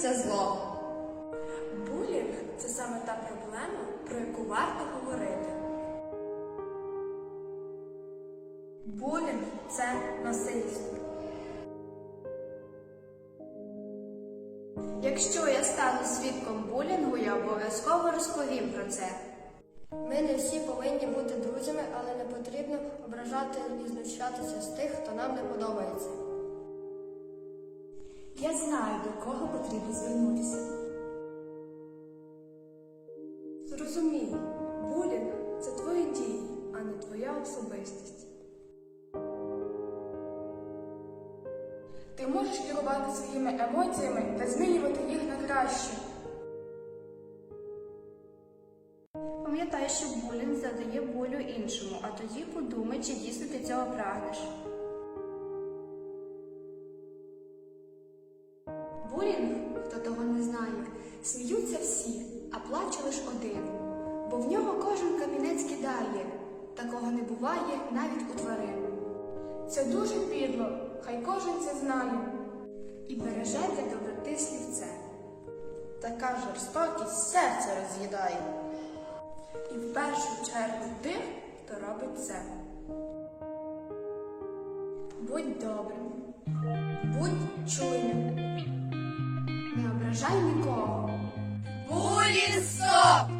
це зло. Булінг це саме та проблема, про яку варто говорити. Булінг це насильство. Якщо я стану свідком булінгу, я обов'язково розповім про це. Ми не всі повинні бути друзями, але не потрібно ображати і знущатися з тих, хто нам не подобається. Я знаю, до кого потрібно звернутися. Зрозумій, булінг це твої дії, а не твоя особистість. Ти можеш керувати своїми емоціями та змінювати їх на краще. Пам'ятай, що булінг завдає болю іншому, а тоді подумай, чи дійсно ти цього прагнеш. Сміються всі, а плаче лиш один, бо в нього кожен камінець кидає, такого не буває навіть у тварин. Це дуже підло, хай кожен це знає. І береже для доброти слівце. Така жорстокість серце роз'їдає. І в першу чергу тих, хто робить це. Будь добрим, будь чуйним, ображай нікого. Булінг стоп!